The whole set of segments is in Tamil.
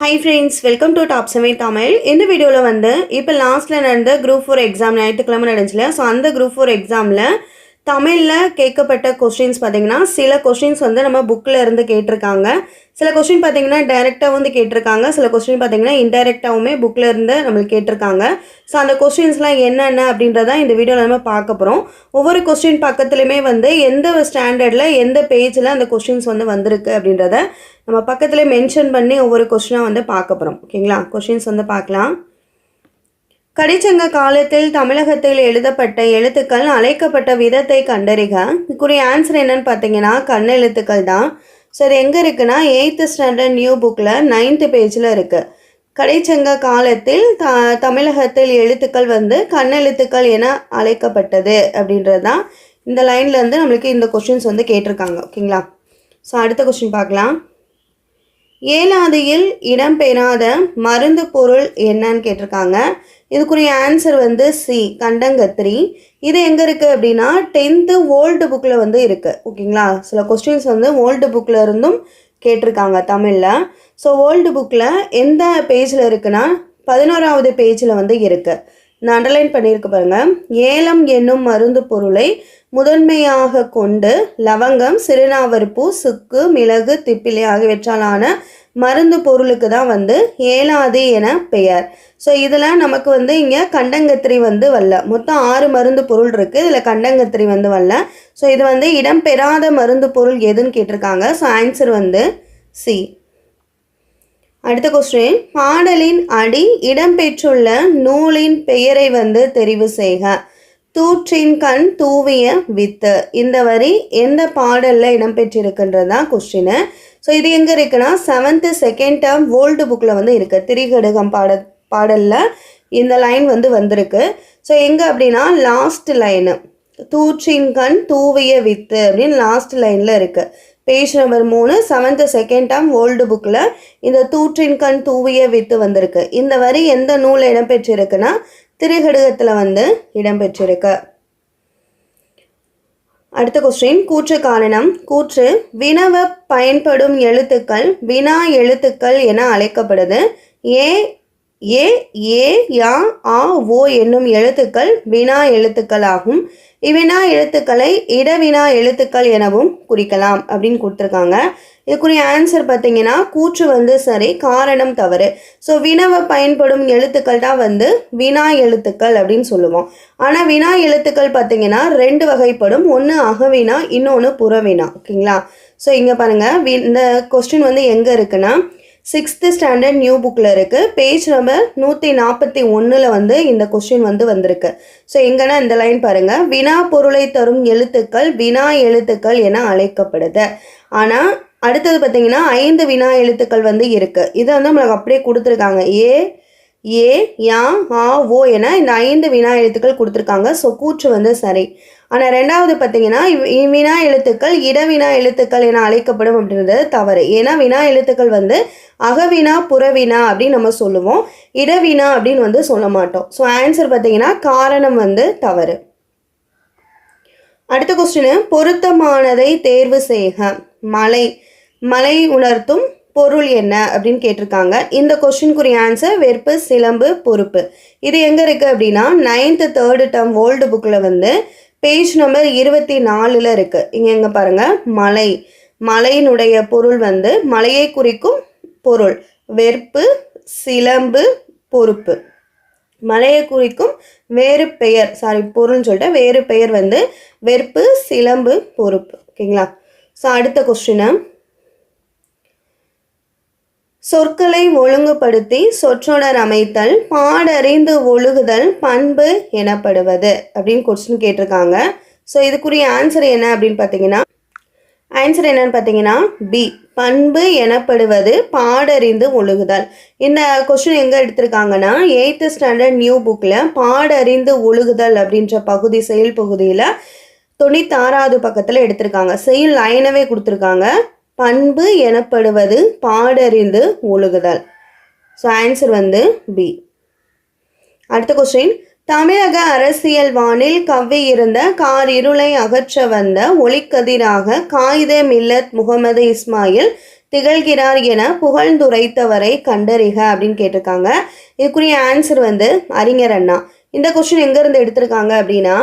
Hi friends welcome to top seven Tamil இந்த வீடியோவில் வந்து இப்போ லாஸ்ட்டில் நடந்த குரூப் ஃபோர் எக்ஸாம் ஞாயிற்றுக்கிழமை நடந்துச்சுல ஸோ அந்த குரூப் ஃபோர் எக்ஸாமில் தமிழில் கேட்கப்பட்ட கொஸ்டின்ஸ் பார்த்தீங்கன்னா சில கொஸ்டின்ஸ் வந்து நம்ம புக்கில் இருந்து கேட்டிருக்காங்க. சில கொஸ்டின் பார்த்தீங்கன்னா டைரெக்டாக வந்து கேட்டிருக்காங்க. சில கொஸ்டின் பார்த்தீங்கன்னா இன்டைரக்டாகவுமே புக்கில் இருந்து நம்மளுக்கு கேட்டிருக்காங்க. ஸோ அந்த கொஸ்டின்ஸ்லாம் என்னென்ன அப்படின்றத இந்த வீடியோவில் நம்ம பார்க்க போகிறோம் ஒவ்வொரு கொஸ்டின் பக்கத்துலையுமே வந்து எந்த ஸ்டாண்டர்டில் எந்த பேஜில் அந்த கொஸ்டின்ஸ் வந்து வந்திருக்கு அப்படின்றத நம்ம பக்கத்தில் மென்ஷன் பண்ணி ஒவ்வொரு கொஸ்டினாக வந்து பார்க்க போகிறோம் ஓகேங்களா கொஸ்டின்ஸ் வந்து பார்க்கலாம். கடிச்சங்க காலத்தில் தமிழகத்தில் எழுதப்பட்ட எழுத்துக்கள் அழைக்கப்பட்ட விதத்தை கண்டறிக. இதுக்குரிய ஆன்சர் என்னன்னு பார்த்தீங்கன்னா கண்ணெழுத்துக்கள் தான். சார் எங்கே இருக்குன்னா எயித்து ஸ்டாண்டர்ட் நியூ புக்கில் நைன்த்து பேஜில் இருக்குது கடைச்சங்க காலத்தில் த தமிழகத்தில் எழுத்துக்கள் வந்து கண்ணெழுத்துக்கள் என அழைக்கப்பட்டது அப்படின்றது தான். இந்த லைனில் நம்மளுக்கு இந்த கொஸ்டின்ஸ் வந்து கேட்டிருக்காங்க. ஓகேங்களா ஸோ அடுத்த கொஸ்டின் பார்க்கலாம். ஏலாதியில் இடம்பெறாத மருந்து பொருள் என்னன்னு கேட்டிருக்காங்க. இதுக்குரிய ஆன்சர் வந்து சி கண்டங்கத்திரி. இது எங்கே இருக்குது அப்படின்னா டென்த்து ஓல்டு புக்கில் வந்து இருக்குது ஓகேங்களா? சில கொஸ்டின்ஸ் வந்து ஓல்டு புக்கில் இருந்தும் கேட்டிருக்காங்க தமிழில். ஸோ ஓல்டு புக்கில் எந்த பேஜில் இருக்குன்னா பதினோராவது பேஜில் வந்து இருக்குது நான் அண்டர்லைன் பண்ணியிருக்க பாருங்கள் ஏலம் என்னும் மருந்து பொருளை முதன்மையாக கொண்டு லவங்கம் சிறுநாவற்பூ சுக்கு மிளகு திப்பிலி ஆகியவற்றாலான மருந்து பொருளுக்கு தான் வந்து ஏலாதி என பெயர். ஸோ இதில் நமக்கு வந்து இங்கே கண்டங்கத்திரி வந்து வரல. மொத்தம் ஆறு மருந்து பொருள் இருக்குது இதில் கண்டங்கத்திரி வந்து வரல. ஸோ இது வந்து இடம்பெறாத மருந்து பொருள் எதுன்னு கேட்டிருக்காங்க. ஸோ ஆன்சர் வந்து சி அடுத்த கொஸ்டின் பாடலின் அடி இடம்பெற்றுள்ள நூலின் பெயரை வந்து தெரிவு செய்க. தூற்றின் கண் தூவிய வித்து. இந்த வரி எந்த பாடலில் இடம்பெற்றிருக்குன்றது தான் கொஸ்டின் ஸோ இது எங்கே இருக்குன்னா செவன்த்து செகண்ட் டேர்ம் ஓல்டு புக்கில் வந்து இருக்குது திரிகடுகம் பாட பாடலில் இந்த லைன் வந்து வந்திருக்கு. ஸோ எங்கே அப்படின்னா லாஸ்ட் லைனு தூற்றின் கண் தூவிய வித்து அப்படின்னு லாஸ்ட் லைனில் இருக்குது பேஜ் நம்பர் மூணு செவன்த்து செகண்ட் டேர்ம் ஓல்டு புக்கில் இந்த தூற்றின் கண் தூவிய வித்து வந்திருக்கு. இந்த வரி எந்த நூலில் இடம்பெற்றிருக்குன்னா திருகடுகத்தில் வந்து இடம்பெற்றிருக்கு. அடுத்த கொஸ்டின் கூற்று காரணம். கூற்று வினவ பயன்படும் எழுத்துக்கள் வினா எழுத்துக்கள் என அழைக்கப்படுது. ஏ ஏ ஏ யா ஆ ஓ என்னும் எழுத்துக்கள் வினா எழுத்துக்கள் ஆகும் இவ்வினா எழுத்துக்களை இடவினா எழுத்துக்கள் எனவும் குறிக்கலாம் அப்படின்னு கொடுத்துருக்காங்க. இதுக்குரிய ஆன்சர் பார்த்தீங்கன்னா கூற்று வந்து சரி காரணம் தவறு. ஸோ வினவை பயன்படும் எழுத்துக்கள் தான் வந்து வினா எழுத்துக்கள் அப்படின்னு சொல்லுவோம். ஆனால் வினா எழுத்துக்கள் பார்த்தீங்கன்னா ரெண்டு வகைப்படும். ஒன்று அகவினா இன்னொன்று புறவினா. ஓகேங்களா? ஸோ இங்கே பாருங்கள் வி இந்த கொஸ்டின் வந்து எங்கே இருக்குன்னா சிக்ஸ்த்து ஸ்டாண்டர்ட் நியூ புக்கில் இருக்குது பேஜ் நம்பர் நூற்றி நாற்பத்தி ஒன்றில் வந்து இந்த கொஸ்டின் வந்து வந்திருக்கு. ஸோ எங்கன்னா இந்த லைன் பாருங்கள் வினா பொருளை தரும் எழுத்துக்கள் வினா எழுத்துக்கள் என அழைக்கப்படுது. ஆனால் அடுத்தது பார்த்தீங்கன்னா ஐந்து வினா எழுத்துக்கள் வந்து இருக்குது இதை வந்து நம்மளுக்கு அப்படியே கொடுத்துருக்காங்க. ஏ ஏ யா ஆ ஓ என இந்த ஐந்து வினா எழுத்துக்கள் கொடுத்துருக்காங்க. ஸோ கூற்று வந்து சரி. ஆனால் ரெண்டாவது பார்த்தீங்கன்னா இவ்- எழுத்துக்கள் இடவினா எழுத்துக்கள் என அழைக்கப்படும் அப்படின்றது தவறு. ஏன்னா வினா எழுத்துக்கள் வந்து அகவினா புறவினா அப்படின்னு நம்ம சொல்லுவோம். இடவினா அப்படின்னு வந்து சொல்ல மாட்டோம். ஸோ ஆன்சர் பார்த்தீங்கன்னா காரணம் வந்து தவறு. அடுத்த கொஸ்டின் பொருத்தமானதை தேர்வு செய்க. மலை மலை உணர்த்தும் பொருள் என்ன அப்படின்னு கேட்டிருக்காங்க. இந்த கொஸ்டினுக்குரிய ஆன்சர் வெறுப்பு சிலம்பு பொறுப்பு. இது எங்கே இருக்குது அப்படின்னா நைன்த்து தேர்டு டேர்ம் ஓல்டு புக்கில் வந்து பேஜ் நம்பர் இருபத்தி நாலில் இருக்குது இங்கே எங்கே பாருங்கள் மலை. மலையினுடைய பொருள் வந்து மலையை குறிக்கும் பொருள். வெறுப்பு சிலம்பு பொறுப்பு. மலையை குறிக்கும் வேறு பெயர். சாரி பொருள்னு சொல்லிட்டு வேறு பெயர் வந்து வெறுப்பு சிலம்பு பொறுப்பு. ஓகேங்களா? ஸோ அடுத்த கொஸ்டினு சொற்களை ஒழுங்குபடுத்தி சொற்றொடர் அமைத்தல் பாடறிந்து ஒழுகுதல் பண்பு எனப்படுவது அப்படின்னு கொஸ்டின் கேட்டிருக்காங்க. ஸோ இதுக்குரிய ஆன்சர் என்ன அப்படின்னு பார்த்தீங்கன்னா ஆன்சர் என்னன்னு பார்த்தீங்கன்னா பி பண்பு எனப்படுவது பாடறிந்து ஒழுகுதல். இந்த கொஸ்டின் எங்கே எடுத்திருக்காங்கன்னா எயித்து ஸ்டாண்டர்ட் நியூ புக்கில் பாடறிந்து ஒழுகுதல் அப்படின்ற பகுதி செயல் பகுதியில் தொண்ணூத்தாறாவது பக்கத்தில் எடுத்திருக்காங்க. செயல் லைனவே கொடுத்துருக்காங்க. பண்பு எனப்படுவது பாடறிந்து ஒழுகுதல். ஸோ ஆன்சர் வந்து பி அடுத்த கொஸ்டின் தமிழக அரசியல் வானில் கவ்வி இருந்த கார் இருளை அகற்ற வந்த ஒளிக்கதிராக காயிதே மில்லத் முகமது இஸ்மாயில் திகழ்கிறார் என புகழ்ந்துரைத்தவரை கண்டறிக அப்படின்னு கேட்டிருக்காங்க. இதுக்குரிய ஆன்சர் வந்து அறிஞர் அண்ணா. இந்த கொஸ்டின் எங்கேருந்து எடுத்திருக்காங்க அப்படின்னா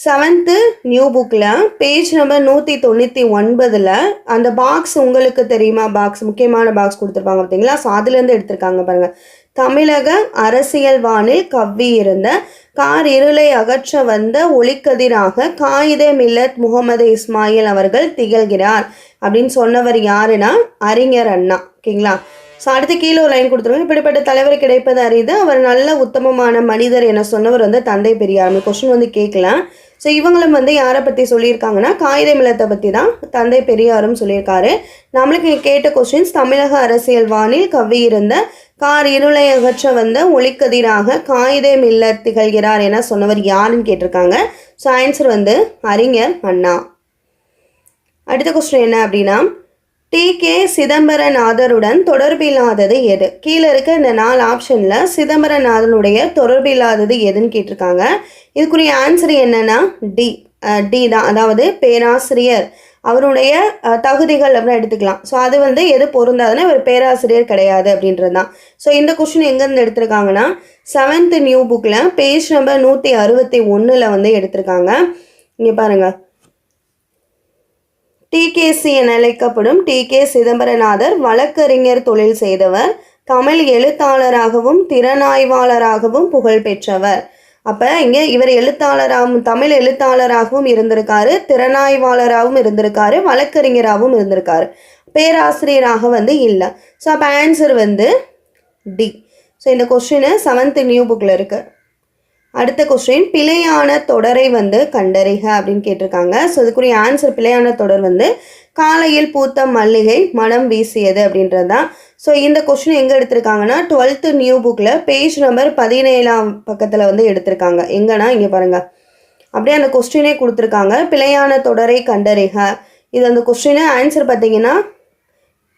செவன்த்து நியூ புக்கில் பேஜ் நம்பர் நூற்றி தொண்ணூற்றி ஒன்பதில் அந்த பாக்ஸ் உங்களுக்கு தெரியுமா? பாக்ஸ் முக்கியமான பாக்ஸ் கொடுத்துருப்பாங்க பார்த்தீங்களா? ஸோ அதுலேருந்து எடுத்திருக்காங்க பாருங்கள் தமிழக அரசியல் வானில் கவ்வி இருந்த கார் இருளை அகற்ற வந்த ஒளிக்கதிராக காயிதே மில்லத் முகமது இஸ்மாயில் அவர்கள் திகழ்கிறார். அப்படின்னு சொன்னவர் யாருன்னா? அறிஞர் அண்ணா. ஓகேங்களா? ஸோ அடுத்து கீழே ஒரு லைன் கொடுத்துருவோம் இப்படிப்பட்ட தலைவர் கிடைப்பது அரிது அவர் நல்ல உத்தமமான மனிதர் என சொன்னவர் வந்து தந்தை பெரியார். கொஸ்டின் வந்து கேட்கலாம். ஸோ இவங்களும் வந்து யாரை பற்றி சொல்லியிருக்காங்கன்னா காகித மில்லத்தை பற்றி தான் தந்தை பெரியாரும் சொல்லியிருக்காரு. நம்மளுக்கு கேட்ட கொஸ்டின்ஸ் தமிழக அரசியல் வானில் கவ்வி இருந்த கார் இருளை அகற்ற வந்த ஒளிக்கதிராக காகித இல்ல திகழ்கிறார் என சொன்னவர் யாருன்னு கேட்டிருக்காங்க. ஸோ ஆன்சர் வந்து அறிஞர் அண்ணா. அடுத்த கொஸ்டின் என்ன அப்படின்னா டி. கே. சிதம்பரநாதருடன் தொடர்பில்லாதது எது? கீழே இருக்க இந்த நாலு ஆப்ஷனில் சிதம்பரநாதனுடைய தொடர்பில்லாதது எதுன்னு கேட்டிருக்காங்க. இதுக்குரிய ஆன்சர் என்னன்னா டி. டி தான். அதாவது பேராசிரியர். அவருடைய தகுதிகள் அப்படின்னு எடுத்துக்கலாம். ஸோ அது வந்து எது பொருந்தாதுன்னா இவர் பேராசிரியர் கிடையாது அப்படின்றது தான். ஸோ இந்த கொஸ்டின் எங்கேருந்து எடுத்திருக்காங்கன்னா செவன்த் நியூ புக்கில் பேஜ் நம்பர் நூற்றி அறுபத்தி ஒன்றில் வந்து எடுத்திருக்காங்க. இங்கே பாருங்கள் டிகேசி என அழைக்கப்படும் டி கே சிதம்பரநாதர் வழக்கறிஞர் தொழில் செய்தவர் தமிழ் எழுத்தாளராகவும் திறனாய்வாளராகவும் புகழ் பெற்றவர். அப்போ இங்கே இவர் எழுத்தாளராகவும் தமிழ் எழுத்தாளராகவும் இருந்திருக்காரு திறனாய்வாளராகவும் இருந்திருக்காரு வழக்கறிஞராகவும் இருந்திருக்காரு. பேராசிரியராக வந்து இல்லை. ஸோ அப்போ ஆன்சர் வந்து டி. ஸோ இந்த கொஸ்டின் செவன்த் நியூ புக்கில் இருக்குது அடுத்த கொஸ்டின் பிழையான தொடரை வந்து கண்டறிக அப்படின்னு கேட்டிருக்காங்க. ஸோ இதுக்குரிய ஆன்சர் பிழையான தொடர் வந்து காலையில் பூத்த மல்லிகை மனம் வீசியது அப்படின்றது தான் ஸோ இந்த கொஸ்டின் எங்கே எடுத்திருக்காங்கன்னா டுவெல்த்து நியூ புக்கில் பேஜ் நம்பர் பதினேழாம் பக்கத்தில் வந்து எடுத்திருக்காங்க. எங்கன்னா இங்கே பாருங்கள் அப்படியே அந்த கொஸ்டினே கொடுத்துருக்காங்க. பிழையான தொடரை கண்டறிக. இது அந்த கொஸ்டினு ஆன்சர் பார்த்தீங்கன்னா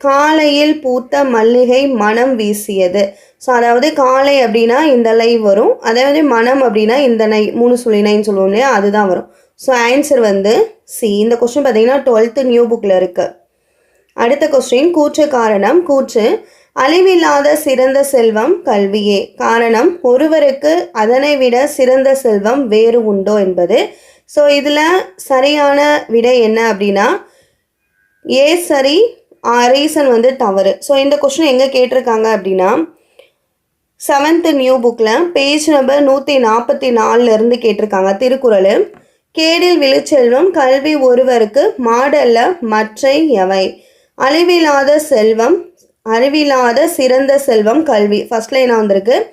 காலையில் பூத்த மல்லிகை மனம் வீசியது. ஸோ அதாவது காலை அப்படின்னா இந்த லை வரும். அதாவது மனம் அப்படின்னா இந்த நை மூணு சொல்லி நைன்னு சொல்லுவோம் இல்லையா? அதுதான் வரும். ஸோ ஆன்சர் வந்து சி இந்த கொஸ்டின் பார்த்தீங்கன்னா டுவெல்த்து நியூ புக்கில் இருக்குது அடுத்த கொஸ்டின் கூற்று காரணம் கூற்று அழிவில்லாத சிறந்த செல்வம் கல்வியே. காரணம் ஒருவருக்கு அதனை விட சிறந்த செல்வம் வேறு உண்டோ என்பது. ஸோ இதில் சரியான விடை என்ன அப்படின்னா ஏ சரி ரீசன் வந்து தவறு. ஸோ இந்த கொஸ்டின் எங்கே கேட்டிருக்காங்க அப்படின்னா செவன்த்து நியூ புக்கில் பேஜ் நம்பர் நூற்றி நாற்பத்தி நாலுலேருந்து கேட்டிருக்காங்க திருக்குறள். கேடில் விழுச்செல்வம் கல்வி ஒருவருக்கு மாடல்ல மற்றை எவை? அழிவில்லாத செல்வம் அறிவில்லாத சிறந்த செல்வம் கல்வி. ஃபர்ஸ்ட் லைனாக வந்திருக்கு.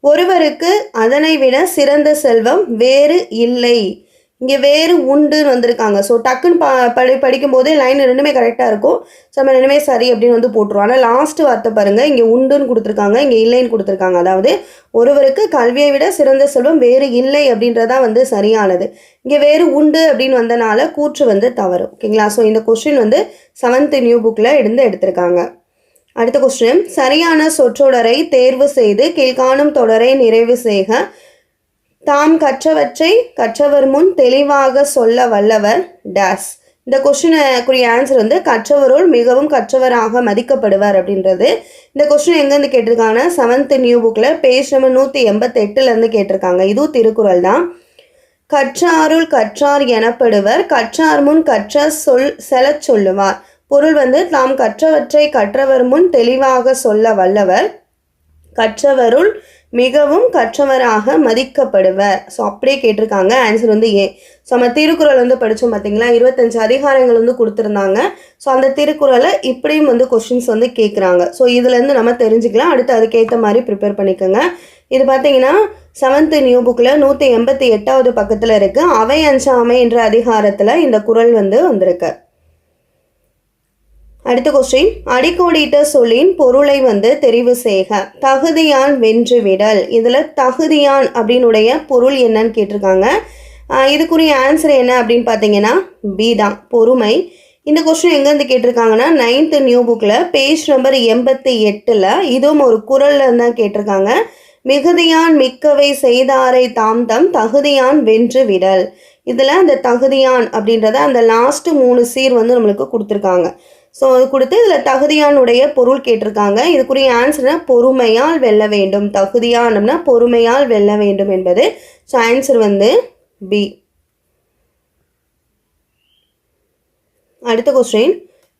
ஒருவருக்கு அதனை விட சிறந்த செல்வம் வேறு இல்லை. இங்கே வேறு உண்டுன்னு வந்திருக்காங்க. ஸோ டக்குன்னு ப படி படிக்கும்போதே லைன் ரெண்டுமே கரெக்டாக இருக்கும். ஸோ நம்ம ரெண்டுமே சரி அப்படின்னு வந்து போட்டுருவோம். ஆனால் லாஸ்ட்டு வார்த்தை பாருங்கள் இங்கே உண்டுன்னு கொடுத்துருக்காங்க. இங்கே இல்லைன்னு கொடுத்துருக்காங்க. அதாவது ஒருவருக்கு கல்வியை விட சிறந்த செல்வம் வேறு இல்லை அப்படின்றதா வந்து சரியானது. இங்கே வேறு உண்டு அப்படின்னு வந்தனால கூற்று வந்து தவறு. ஓகேங்களா ஸோ இந்த கொஸ்டின் வந்து செவன்த் நியூ புக்கில் இருந்து எடுத்திருக்காங்க. அடுத்த கொஸ்டின் சரியான சொற்றொடரை தேர்வு செய்து கீழ்காணும் தொடரை நிறைவு செய்க. தாம் கற்றவற்றை கற்றவர் முன் தெளிவாக சொல்ல வல்லவர் டேஸ். இந்த கொஷினுக்குரிய ஆன்சர் வந்து கற்றவருள் மிகவும் கற்றவராக மதிக்கப்படுவார் அப்படின்றது. இந்த கொஸ்டின் எங்கேருந்து கேட்டிருக்காங்கன்னா செவன்த் நியூ புக்கில் பேஜ் நம்பர் நூற்றி எண்பத்தெட்டுலேருந்து கேட்டிருக்காங்க. இதுவும் திருக்குறள் தான். கற்றாருள் கற்றார் எனப்படுவர் கற்றார் முன் கற்ற சொல் செலச் சொல்லுவார். பொருள் வந்து தாம் கற்றவற்றை கற்றவர் முன் தெளிவாக சொல்ல வல்லவர் கற்றவருள் மிகவும் கற்றவராக மதிக்கப்படுவர். ஸோ அப்படியே கேட்டிருக்காங்க. ஆன்சர் வந்து ஏ ஸோ நம்ம திருக்குறள் வந்து படித்தோம் பார்த்தீங்களா இருபத்தஞ்சு அதிகாரங்கள் வந்து கொடுத்துருந்தாங்க. ஸோ அந்த திருக்குறளை இப்படியும் வந்து கொஷின்ஸ் வந்து கேட்குறாங்க ஸோ இதுலேருந்து நம்ம தெரிஞ்சுக்கலாம். அடுத்து அதுக்கேற்ற மாதிரி ப்ரிப்பேர் பண்ணிக்கோங்க. இது பார்த்தீங்கன்னா செவன்த்து நியூ புக்கில் நூற்றி எண்பத்தி எட்டாவது பக்கத்தில் இருக்குது அவை அஞ்சாமை என்ற அதிகாரத்தில் இந்த குறள் வந்து வந்திருக்கு. அடுத்த கொஸ்டின் அடிக்கோடிட்ட சொல்லின் பொருளை வந்து தெரிவு செய்க. தகுதியான் வென்று விடல். இதில் தகுதியான் அப்படின்னுடைய பொருள் என்னன்னு கேட்டிருக்காங்க. இதுக்குரிய ஆன்சர் என்ன அப்படின்னு பார்த்தீங்கன்னா பி தான். பொறுமை. இந்த கொஸ்டின் எங்கேருந்து கேட்டிருக்காங்கன்னா நைன்த்து நியூ புக்கில் பேஜ் நம்பர் எண்பத்தி எட்டில் இதுவும் ஒரு குரலில் தான் கேட்டிருக்காங்க. மிகுதியான் மிக்கவை செய்தாரை தாம் தம் தகுதியான் வென்று விடல். இதில் அந்த தகுதியான் அப்படின்றத அந்த லாஸ்ட்டு மூணு சீர் வந்து நம்மளுக்கு கொடுத்துருக்காங்க. ஸோ அது கொடுத்து இதில் தகுதியானுடைய பொருள் கேட்டிருக்காங்க. இதுக்குரிய ஆன்சர்னா பொறுமையால் வெல்ல வேண்டும். தகுதியானம்னா பொறுமையால் வெல்ல வேண்டும் என்பது. ஸோ ஆன்சர் வந்து பி அடுத்த கொஸ்டின்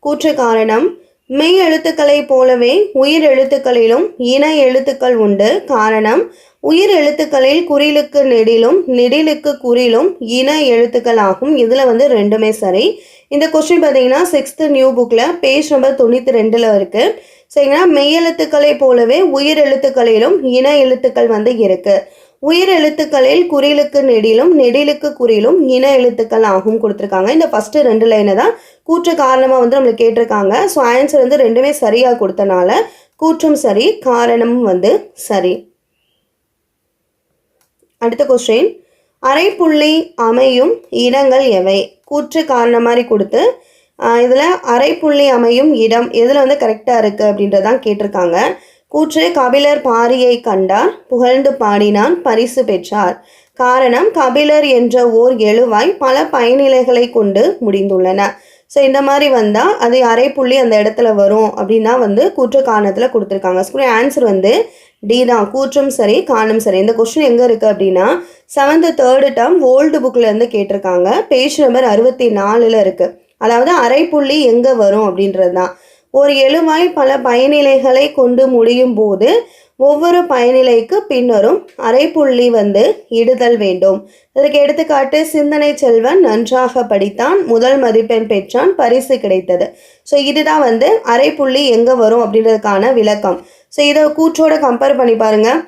கூற்று காரணம் மெய் எழுத்துக்களைப் போலவே உயிர் எழுத்துக்களிலும் இன எழுத்துக்கள் உண்டு. காரணம் உயிர் எழுத்துக்களில் குறிலுக்கு நெடிலும் நெடிலுக்கு குறிலும் இன எழுத்துக்கள் ஆகும் இதில் வந்து ரெண்டுமே சரி. இந்த கொஸ்டின் பார்த்தீங்கன்னா சிக்ஸ்த்து நியூ புக்கில் பேஜ் நம்பர் தொண்ணூற்றி ரெண்டில் இருக்குது சரிங்களா? மெய் எழுத்துக்களைப் போலவே உயிர் எழுத்துக்களிலும் இன எழுத்துக்கள் வந்து இருக்குது உயிர் எழுத்துக்களில் குறிலுக்கு நெடிலும் நெடிலுக்கு குறிலும் இன எழுத்துக்கள் ஆகும் கொடுத்துருக்காங்க. இந்த ஃபஸ்ட்டு ரெண்டு லைனை தான் கூற்று காரணமாக வந்து நம்மளுக்கு கேட்டிருக்காங்க. ஸோ ஆன்சர் வந்து ரெண்டுமே சரியாக கொடுத்தனால கூற்றும் சரி காரணமும் வந்து சரி. அடுத்த கொஸ்டின் அரைப்புள்ளி அமையும் இடங்கள் எவை? கூற்று காரணம் மாதிரி கொடுத்து இதில் அரைப்புள்ளி அமையும் இடம் எதில் வந்து கரெக்டாக இருக்குது அப்படின்றதான் கேட்டிருக்காங்க. கூற்று கபிலர் பாரியை கண்டார் புகழ்ந்து பாடினான் பரிசு பெற்றார். காரணம் கபிலர் என்ற ஓர் எழுவாய் பல பயனிலைகளை கொண்டு முடிந்துள்ளன. ஸோ இந்த மாதிரி வந்தால் அது அரை புள்ளி அந்த இடத்துல வரும் அப்படின்னா வந்து கூற்று காரணத்தில் கொடுத்துருக்காங்க. ஸ்கூல் ஆன்சர் வந்து டி தான். கூற்றும் சரி காணும் சரி. இந்த கொஸ்டின் எங்கே இருக்குது அப்படின்னா செவன்த்து தேர்டு டேர்ம் ஓல்டு புக்கிலேருந்து கேட்டிருக்காங்க. பேஜ் நம்பர் அறுபத்தி நாலில் இருக்குது அதாவது அரை புள்ளி எங்கே வரும் அப்படின்றது தான். ஒரு எழுவாய் பல பயனிலைகளை கொண்டு முடியும் போது ஒவ்வொரு பயனிலைக்கு பின்னரும் அரைப்புள்ளி வந்து இடுதல் வேண்டும். இதற்கு எடுத்துக்காட்டு சிந்தனை செல்வன் நன்றாக படித்தான் முதல் மதிப்பெண் பெற்றான் பரிசு கிடைத்தது. ஸோ இதுதான் வந்து அரைப்புள்ளி எங்கே வரும் அப்படின்றதுக்கான விளக்கம். ஸோ இதை கூற்றோட கம்பேர் பண்ணி பாருங்கள்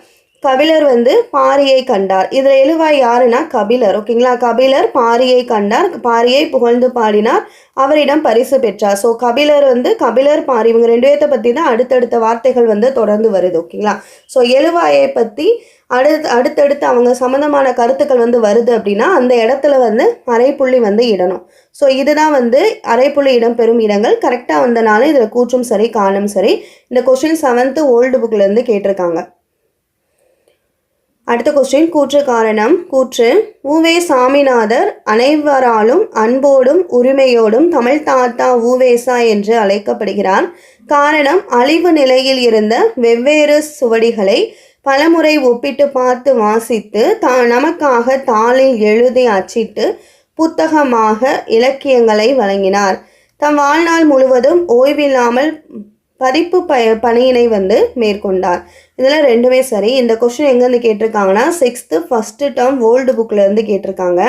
கபிலர் வந்து பாரியை கண்டார். இதில் எழுவாய் யாருன்னா கபிலர். ஓகேங்களா? கபிலர் பாரியை கண்டார். பாரியை புகழ்ந்து பாடினார். அவரிடம் பரிசு பெற்றார். ஸோ கபிலர் வந்து கபிலர் பாரி இவங்க ரெண்டு பேர்த்த பற்றி தான் அடுத்தடுத்த வார்த்தைகள் வந்து தொடர்ந்து வருது. ஓகேங்களா? ஸோ எழுவாயை பற்றி அடுத்து அடுத்தடுத்து அவங்க சம்மந்தமான கருத்துக்கள் வந்து வருது அப்படின்னா அந்த இடத்துல வந்து அரைப்புள்ளி வந்து இடணும். ஸோ இதுதான் வந்து அரைப்புள்ளி இடம் பெறும் இடங்கள். கரெக்டாக வந்தனால இதில் கூற்றும் சரி காணும் சரி. இந்த கொஸ்டின் செவன்த்து ஓல்டு புக்லேருந்து கேட்டிருக்காங்க. அடுத்த கொஸ்டின் கூற்று காரணம். கூற்று ஊவே சாமிநாதர் அனைவராலும் அன்போடும் உரிமையோடும் தமிழ் தாத்தா ஊவேசா என்று அழைக்கப்படுகிறார். காரணம் அழிவு நிலையில் இருந்த வெவ்வேறு சுவடிகளை பலமுறை ஒப்பிட்டு பார்த்து வாசித்து தா நமக்காக தாளில் எழுதி அச்சிட்டு புத்தகமாக இலக்கியங்களை வழங்கினார். தம் வாழ்நாள் முழுவதும் ஓய்வில்லாமல் பதிப்பு ப பணியினை வந்து மேற்கொண்டார். இதில் ரெண்டுமே சரி. இந்த கொஷின் எங்கேருந்து கேட்டிருக்காங்கன்னா சிக்ஸ்த்து ஃபஸ்ட்டு டேர்ம் ஓல்டு புக்கிலேருந்து கேட்டிருக்காங்க.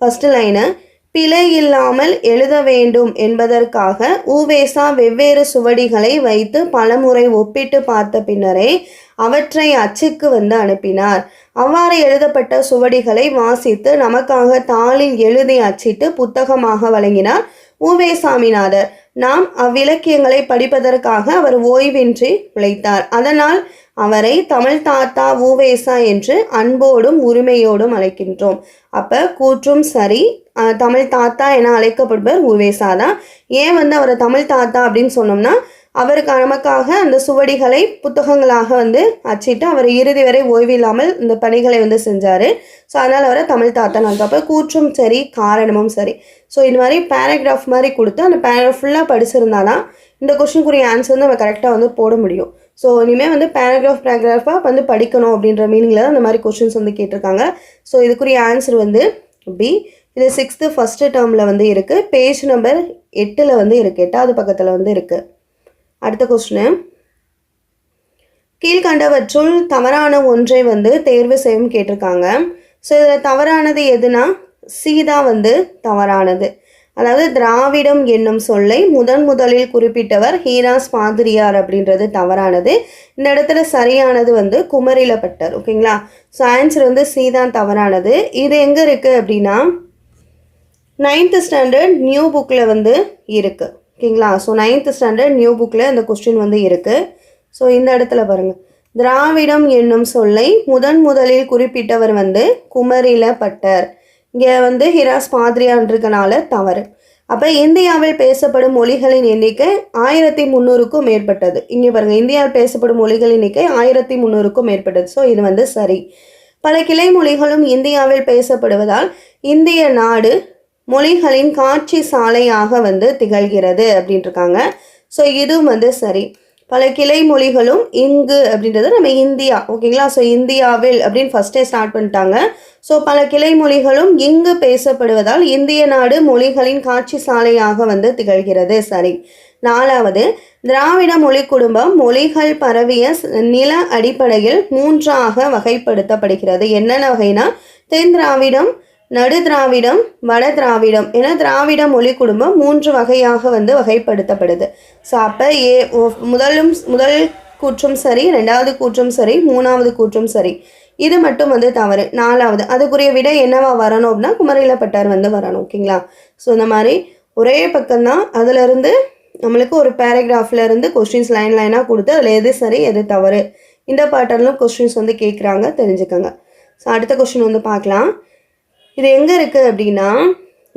ஃபஸ்ட்டு லைனு பிழை இல்லாமல் எழுத வேண்டும் என்பதற்காக ஊவேசா வெவ்வேறு சுவடிகளை வைத்து பலமுறை ஒப்பிட்டு பார்த்த பின்னரே அவற்றை அச்சுக்கு வந்து அனுப்பினார். அவ்வாறு எழுதப்பட்ட சுவடிகளை வாசித்து நமக்காக தாளில் எழுதி அச்சிட்டு புத்தகமாக வழங்கினார் ஊவே சாமிநாதர் நாம் அவ்விலக்கியங்களை படிப்பதற்காக அவர் ஓய்வின்றி உழைத்தார். அதனால் அவரை தமிழ் தாத்தா ஊவேசா என்று அன்போடும் உரிமையோடும் அழைக்கின்றோம். அப்போ கூற்றும் சரி தமிழ் தாத்தா என அழைக்கப்படுவர் ஊவேசா தான் ஏன் வந்து அவரை தமிழ் தாத்தா அப்படின்னு சொன்னோம்னா அவருக்கு நமக்காக அந்த சுவடிகளை புத்தகங்களாக வந்து அச்சிட்டு அவர் இறுதி வரை ஓய்வில்லாமல் இந்த பணிகளை வந்து செஞ்சார். ஸோ அதனால் அவரை தமிழ் தாத்தா அப்போ கூற்றும் சரி காரணமும் சரி. ஸோ இது மாதிரி பேராகிராஃப் மாதிரி கொடுத்து அந்த பேராகிராஃப் ஃபுல்லாக படிச்சிருந்தா இந்த கொஷினுக்குரிய ஆன்சர் வந்து நம்ம கரெக்டாக வந்து போட முடியும். ஸோ இனிமேல் வந்து பேராகிராஃப் பேராகிராஃபாக வந்து படிக்கணும் அப்படின்ற மீனிங்கில் தான் இந்த மாதிரி கொஷின்ஸ் வந்து கேட்டிருக்காங்க. ஸோ இதுக்குரிய ஆன்சர் வந்து பி இது சிக்ஸ்த்து ஃபஸ்ட்டு டேர்மில் வந்து இருக்குது பேஜ் நம்பர் எட்டில் வந்து இருக்குது எட்டாவது பக்கத்தில் வந்து இருக்குது அடுத்த கொஸ்டின் கீழ்கண்டவற்றுள் தவறான ஒன்றை வந்து தேர்வு செய்யும் கேட்டிருக்காங்க. ஸோ இதில் தவறானது எதுனா? சீதா வந்து தவறானது. அதாவது திராவிடம் என்னும் சொல்லை முதன் முதலில் குறிப்பிட்டவர் ஹீராஸ் பாதிரியார் அப்படின்றது தவறானது. இந்த இடத்துல சரியானது வந்து குமரிலப்பட்டர் ஓகேங்களா ஸோ ஆன்சர் வந்து சீதான் தவறானது. இது எங்கே இருக்குது அப்படின்னா நைன்த்து ஸ்டாண்டர்ட் நியூ புக்கில் வந்து இருக்குது ஓகேங்களா? ஸோ நைன்த்து ஸ்டாண்டர்ட் நியூ புக்கில் இந்த கொஸ்டின் வந்து இருக்குது ஸோ இந்த இடத்துல பாருங்கள் திராவிடம் என்னும் சொல்லை முதன் முதலில் குறிப்பிட்டவர் வந்து குமரில பட்டர் இங்கே வந்து ஹிராஸ் பாத்ரியான்றதுனால தவறு. அப்போ இந்தியாவில் பேசப்படும் மொழிகளின் எண்ணிக்கை ஆயிரத்தி முந்நூறுக்கும் மேற்பட்டது. இங்கே பாருங்கள் இந்தியாவில் பேசப்படும் மொழிகளின் எண்ணிக்கை ஆயிரத்தி முந்நூறுக்கும் மேற்பட்டது. ஸோ இது வந்து சரி. பல கிளை மொழிகளும் இந்தியாவில் பேசப்படுவதால் இந்திய நாடு மொழிகளின் காட்சி சாலையாக வந்து திகழ்கிறது அப்படின்ட்டுருக்காங்க ஸோ இதுவும் வந்து சரி. பல கிளை மொழிகளும் இங்கு அப்படின்றது நம்ம இந்தியா ஓகேங்களா? ஸோ இந்தியாவில் அப்படின்னு ஃபஸ்ட்டே ஸ்டார்ட் பண்ணிட்டாங்க. ஸோ பல கிளை மொழிகளும் இங்கு பேசப்படுவதால் இந்திய நாடு மொழிகளின் காட்சி சாலையாக வந்து திகழ்கிறது. சரி. நாலாவது திராவிட மொழி குடும்பம் மொழிகள் பரவிய நில அடிப்படையில் மூன்றாக வகைப்படுத்தப்படுகிறது. என்னென்ன வகைனா தென் திராவிடம் நடு திராவிடம் வட திராவிடம் என திராவிட மொழி குடும்பம் மூன்று வகையாக வந்து வகைப்படுத்தப்படுது. ஸோ அப்போ ஏ முதலும் முதல் கூற்றும் சரி ரெண்டாவது கூற்றும் சரி மூணாவது கூற்றும் சரி. இது மட்டும் வந்து தவறு. நாலாவது அதுக்குரிய விட என்னவா வரணும் அப்படின்னா குமரிலப்பட்டார் வந்து வரணும் ஓகேங்களா? ஸோ இந்த மாதிரி ஒரே பக்கம்தான். அதிலிருந்து நம்மளுக்கு ஒரு பேராகிராஃபில் இருந்து கொஸ்டின்ஸ் லைன் லைனாக கொடுத்து அதில் எது சரி எது தவறு. இந்த பேட்டர்னில் கொஸ்டின்ஸ் வந்து கேட்குறாங்க தெரிஞ்சுக்கோங்க. ஸோ அடுத்த கொஸ்டின் வந்து பார்க்கலாம். இது எங்கே இருக்குது அப்படின்னா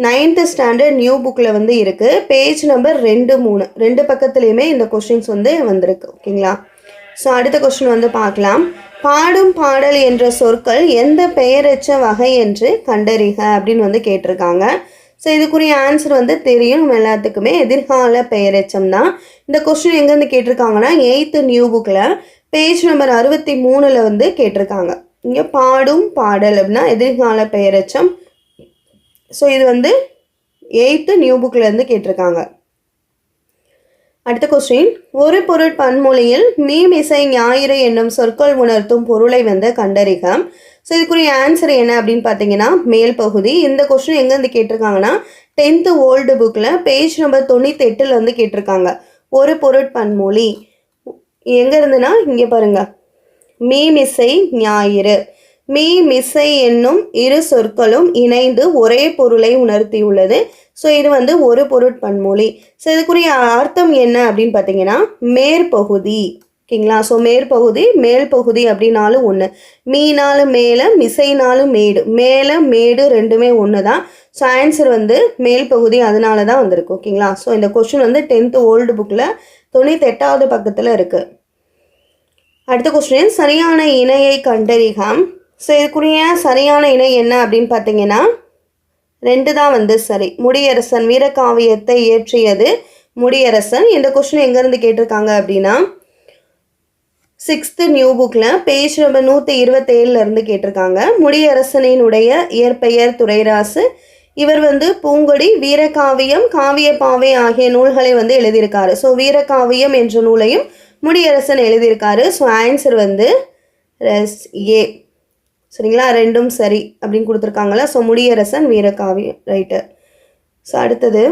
நைன்த்து ஸ்டாண்டர்ட் நியூ புக்கில் வந்து இருக்குது பேஜ் நம்பர் ரெண்டு மூணு. ரெண்டு பக்கத்துலேயுமே இந்த கொஸ்டின்ஸ் வந்து வந்திருக்கு. ஓகேங்களா? ஸோ அடுத்த கொஷின் வந்து பார்க்கலாம். பாடும் பாடல் என்ற சொற்கள் எந்த பெயரச்ச வகை என்று கண்டறிக அப்படின்னு வந்து கேட்டிருக்காங்க. ஸோ இதுக்குரிய ஆன்சர் வந்து தெரியும். நம்ம எல்லாத்துக்குமே எதிர்கால பெயரெச்சம் தான். இந்த கொஸ்டின் எங்கேருந்து கேட்டிருக்காங்கன்னா எயித்து நியூ புக்கில் பேஜ் நம்பர் அறுபத்தி மூணில் வந்து கேட்டிருக்காங்க. இங்கே பாடும் பாடல் அப்படின்னா எதிர்கால பெயரச்சம். ஸோ இது வந்து எயித்து நியூ புக்லேருந்து கேட்டிருக்காங்க. அடுத்த கொஸ்டின் ஒரு பொருட் பன்மொழியில் மீமிசை ஞாயிறு என்னும் சொற்கள் உணர்த்தும் பொருளை வந்து கண்டறிக. ஸோ இதுக்குரிய ஆன்சர் என்ன அப்படின்னு பார்த்தீங்கன்னா மேல் பகுதி. இந்த கொஸ்டின் எங்கேருந்து கேட்டிருக்காங்கன்னா டென்த்து ஓல்டு புக்கில் பேஜ் நம்பர் தொண்ணூற்றி எட்டில் வந்து கேட்டிருக்காங்க. ஒரு பொருட் பன்மொழி. எங்கே இருந்துன்னா இங்கே பாருங்கள் மீமிசை ஞாயிறு. மீ மிசை என்னும் இரு சொற்களும் இணைந்து ஒரே பொருளை உணர்த்தியுள்ளது. ஸோ இது வந்து ஒரு பொருட்பன்மொழி ஸோ இதுக்குரிய அர்த்தம் என்ன அப்படின்னு பார்த்தீங்கன்னா மேற்பகுதி. ஓகேங்களா? ஸோ மேற்பகுதி மேல் பகுதி அப்படின்னாலும் ஒன்று மீனாலும் மேலே மிசைனாலும் மேடு. மேலே மேடு ரெண்டுமே ஒன்று தான் ஸோ ஆன்சர் வந்து மேல் பகுதி அதனால தான் வந்திருக்கு. ஓகேங்களா? ஸோ இந்த கொஸ்டின் வந்து டென்த்து ஓல்டு புக்கில் தொண்ணூற்றி எட்டாவது பக்கத்தில் இருக்குது அடுத்த கொஸ்டின் சரியான இணையை கண்டறிக. ஸோ இதுக்குரிய சரியான இணை என்ன அப்படின்னு பார்த்தீங்கன்னா ரெண்டு தான் வந்து சரி. முடியரசன் வீரகாவியத்தை இயற்றியது முடியரசன். இந்த கொஸ்டின் எங்கேருந்து கேட்டிருக்காங்க அப்படின்னா சிக்ஸ்த்து நியூ புக்கில் பேஜ் நம்பர் நூற்றி இருபத்தேழுலேருந்து கேட்டிருக்காங்க. முடியரசனினுடைய இயற்பெயர் துரைராசு. இவர் வந்து பூங்கொடி வீரகாவியம் காவியப்பாவை ஆகிய நூல்களை வந்து எழுதியிருக்காரு. ஸோ வீரகாவியம் என்ற நூலையும் முடியரசன் எழுதியிருக்காரு. ஸோ ஆன்சர் வந்து ஏ சரிங்களா? ரெண்டும் சரி அப்படின்னு கொடுத்துருக்காங்களா so Mudiyarasan Veerakaviyam right so அடுத்தது.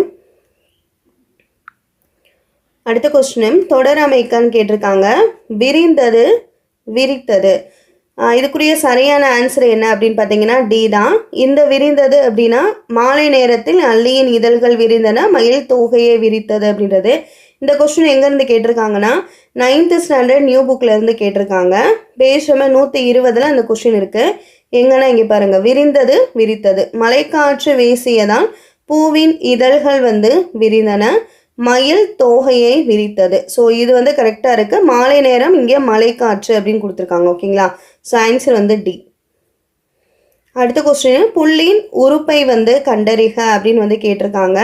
அடுத்த கொஸ்டின் தொடர் அமைக்கன்னு கேட்டிருக்காங்க. விரிந்தது விரித்தது. இதுக்குரிய சரியான ஆன்சர் என்ன அப்படின்னு பார்த்தீங்கன்னா டி தான். இந்த விரிந்தது அப்படின்னா மாலை நேரத்தில் அள்ளியின் இதழ்கள் விரிந்தன மயில் தொகையை விரித்தது அப்படின்றது. இந்த கொஸ்டின் எங்கேருந்து கேட்டிருக்காங்கன்னா நைன்த்து ஸ்டாண்டர்ட் நியூ புக்கிலேருந்து கேட்டிருக்காங்க. பேஜ் நம்பர் நூற்றி இருபதில் அந்த கொஸ்டின் இருக்குது எங்கன்னா இங்கே பாருங்கள் விரிந்தது விரித்தது. மலைக்காற்று வீசியதான் பூவின் இதழ்கள் வந்து விரிந்தன. மயில் தோகையை விரித்தது. ஸோ இது வந்து கரெக்டாக இருக்குது மாலை நேரம் இங்கே மலைக்காற்று அப்படின்னு கொடுத்துருக்காங்க. ஓகேங்களா ஸோ ஆன்சர் வந்து டி அடுத்த கொஸ்டின் புள்ளின் உறுப்பை வந்து கண்டறிக அப்படின்னு வந்து கேட்டிருக்காங்க.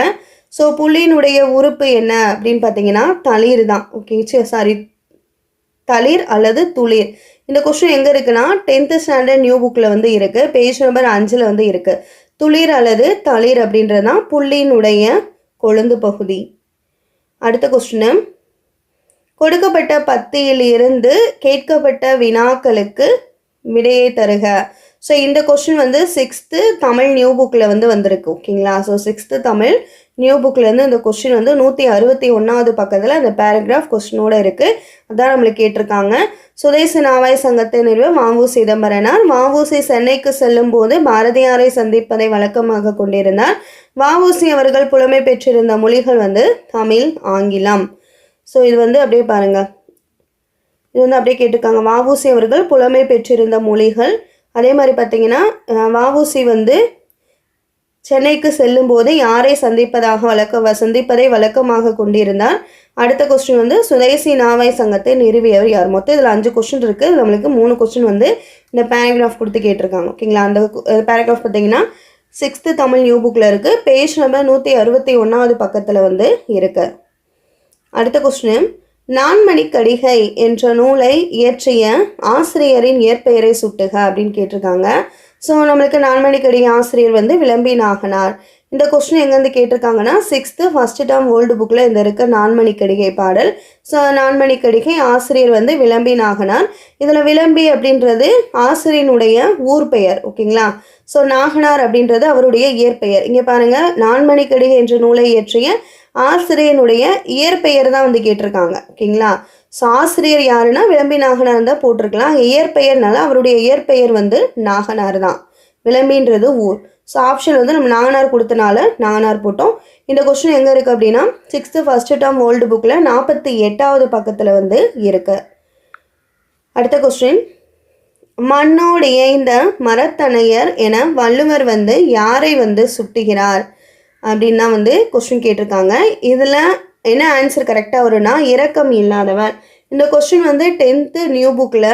ஸோ புள்ளியினுடைய உறுப்பு என்ன அப்படின்னு பார்த்தீங்கன்னா தளிர் தான். ஓகே சாரி தளிர் அல்லது துளிர். இந்த கொஸ்டின் எங்கே இருக்குன்னா டென்த்து ஸ்டாண்டர்ட் நியூ புக்கில் வந்து இருக்குது பேஜ் நம்பர் அஞ்சில் வந்து இருக்குது துளிர் அல்லது தளிர் அப்படின்றது தான் புள்ளியினுடைய கொழுந்து பகுதி. அடுத்த கொஸ்டின் கொடுக்கப்பட்ட பத்தியில் இருந்து கேட்கப்பட்ட வினாக்களுக்கு விடையை தருக. ஸோ இந்த கொஸ்டின் வந்து சிக்ஸ்த்து தமிழ் நியூ புக்கில் வந்து வந்திருக்கு. ஓகேங்களா ஸோ சிக்ஸ்த்து தமிழ் நியூ புக்லேருந்து இந்த கொஸ்டின் வந்து நூற்றி அறுபத்தி ஒன்றாவது பக்கத்தில் அந்த பேராகிராஃப் கொஸ்டினோடு இருக்குது அதான் நம்மளுக்கு கேட்டிருக்காங்க. சுதேச நாவாய் சங்கத்தை நிறுவ மாவு சிதம்பரனார். மாவூசி சென்னைக்கு செல்லும் போது பாரதியாரை சந்திப்பதை வழக்கமாக கொண்டிருந்தார். வாவூசி அவர்கள் புலமை பெற்றிருந்த மொழிகள் வந்து தமிழ் ஆங்கிலம். ஸோ இது வந்து அப்படியே பாருங்கள் இது வந்து அப்படியே கேட்டிருக்காங்க. வாவூசி அவர்கள் புலமை பெற்றிருந்த மொழிகள். அதே மாதிரி பார்த்தீங்கன்னா வாவூசி வந்து சென்னைக்கு செல்லும் போது யாரை சந்திப்பதாக வழக்க சந்திப்பதை வழக்கமாக கொண்டிருந்தார் அடுத்த கொஸ்டின் வந்து சுதேசி நாவாய் சங்கத்தை நிறுவியவர் யார்? மொத்தம் இதில் அஞ்சு கொஸ்டின் இருக்குது நம்மளுக்கு மூணு கொஸ்டின் வந்து இந்த பேராகிராஃப் கொடுத்து கேட்டிருக்காங்க. ஓகேங்களா அந்த பேராகிராஃப் பார்த்தீங்கன்னா சிக்ஸ்த்து தமிழ் நியூ புக்கில் இருக்குது பேஜ் நம்பர் நூற்றி அறுபத்தி ஒன்றாவது பக்கத்தில் வந்து இருக்கு. அடுத்த கொஸ்டின் நான்மணிக்கடிகை என்ற நூலை இயற்றிய ஆசிரியரின் இயற்பெயரை சுட்டுக அப்படின்னு கேட்டிருக்காங்க. ஸோ நம்மளுக்கு நான்மணிக்கடி ஆசிரியர் வந்து விளம்பி நாகனார் இந்த கொஸ்டின் எங்கேருந்து கேட்டிருக்காங்கன்னா சிக்ஸ்த்து ஃபஸ்ட்டு டேர்ம் ஓல்டு புக்கில் இந்த இருக்க நான்மணி கடிகை பாடல். ஸோ நான்மணி கடிகை ஆசிரியர் வந்து விளம்பி நாகனார் இதில் விளம்பி அப்படின்றது ஆசிரியனுடைய ஊர் பெயர் ஓகேங்களா? ஸோ நாகனார் அப்படின்றது அவருடைய இயற்பெயர். இங்கே பாருங்கள் நான்மணிக்கடிகை என்ற நூலை இயற்றிய ஆசிரியனுடைய இயற்பெயர் தான் வந்து கேட்டிருக்காங்க ஓகேங்களா? ஸோ ஆசிரியர் யாருன்னா விளம்பி நாகனார் தான் போட்டிருக்கலாம். இயற்பெயர்னால அவருடைய இயற்பெயர் வந்து நாகனார் தான். விளம்பின்றது ஊர். ஸோ ஆப்ஷன் வந்து நம்ம நாகனார் கொடுத்தனால நாகனார் போட்டோம். இந்த கொஸ்டின் எங்கே இருக்குது அப்படின்னா சிக்ஸ்த்து ஃபஸ்ட்டு டேர்ம் ஓல்டு புக்கில் நாற்பத்தி எட்டாவது பக்கத்தில் வந்து இருக்குது அடுத்த கொஸ்டின் மண்ணோடு இயைந்த மரத்தனையர் என வள்ளுவர் வந்து யாரை வந்து சுட்டுகிறார்? அப்படின்னு தான் வந்து கொஸ்டின் கேட்டிருக்காங்க. இதில் என்ன ஆன்சர் கரெக்டாக வரும்னா இரக்கம் இல்லாதவர் இந்த கொஸ்டின் வந்து டென்த்து நியூ புக்கில்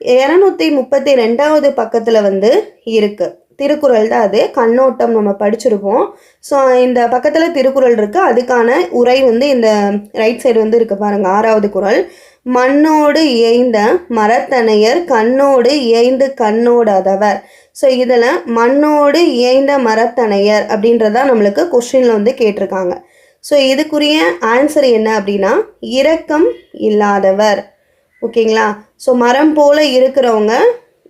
இரநூத்தி முப்பத்தி ரெண்டாவது பக்கத்தில் வந்து இருக்குது திருக்குறள் தான் அது. கண்ணோட்டம் நம்ம படிச்சிருப்போம். ஸோ இந்த பக்கத்தில் திருக்குறள் இருக்குது அதுக்கான உரை வந்து இந்த ரைட் சைடு வந்து இருக்குது பாருங்கள் ஆறாவது குறள். மண்ணோடு இயைந்த மரத்தனையர் கண்ணோடு இயைந்து கண்ணோடாதவர். ஸோ இதில் மண்ணோடு இயைந்த மரத்தனையர் அப்படின்றதான் நம்மளுக்கு கொஸ்டினில் வந்து கேட்டிருக்காங்க. ஸோ இதுக்குரிய ஆன்சர் என்ன அப்படின்னா இரக்கம் இல்லாதவர். ஓகேங்களா ஸோ மரம் போல் இருக்கிறவங்க